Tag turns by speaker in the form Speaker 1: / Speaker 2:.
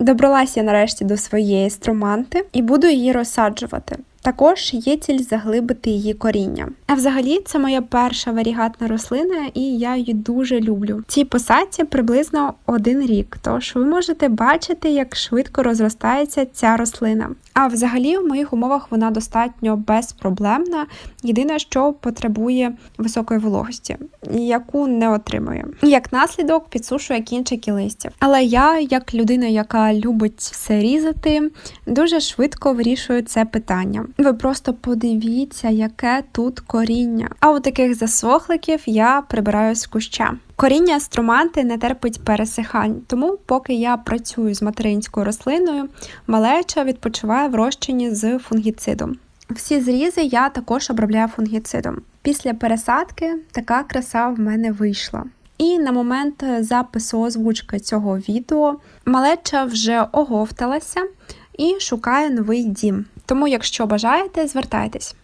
Speaker 1: Добралася я нарешті до своєї струманти і буду її розсаджувати. Також є ціль заглибити її коріння. А взагалі це моя перша варігатна рослина, і я її дуже люблю. Цій посадці приблизно один рік, тож ви можете бачити, як швидко розростається ця рослина. А взагалі в моїх умовах вона достатньо безпроблемна. Єдине, що потребує високої вологості, яку не отримує. І як наслідок підсушує кінчики листя. Але я, як людина, яка любить все різати, дуже швидко вирішую це питання. Ви просто подивіться, яке тут коріння. А у таких засохликів я прибираю з куща. Коріння струманти не терпить пересихань, тому поки я працюю з материнською рослиною, малеча відпочиває в розчині з фунгіцидом. Всі зрізи я також обробляю фунгіцидом. Після пересадки така краса в мене вийшла. І на момент запису озвучки цього відео малеча вже оговталася і шукає новий дім. Тому, якщо бажаєте, звертайтесь.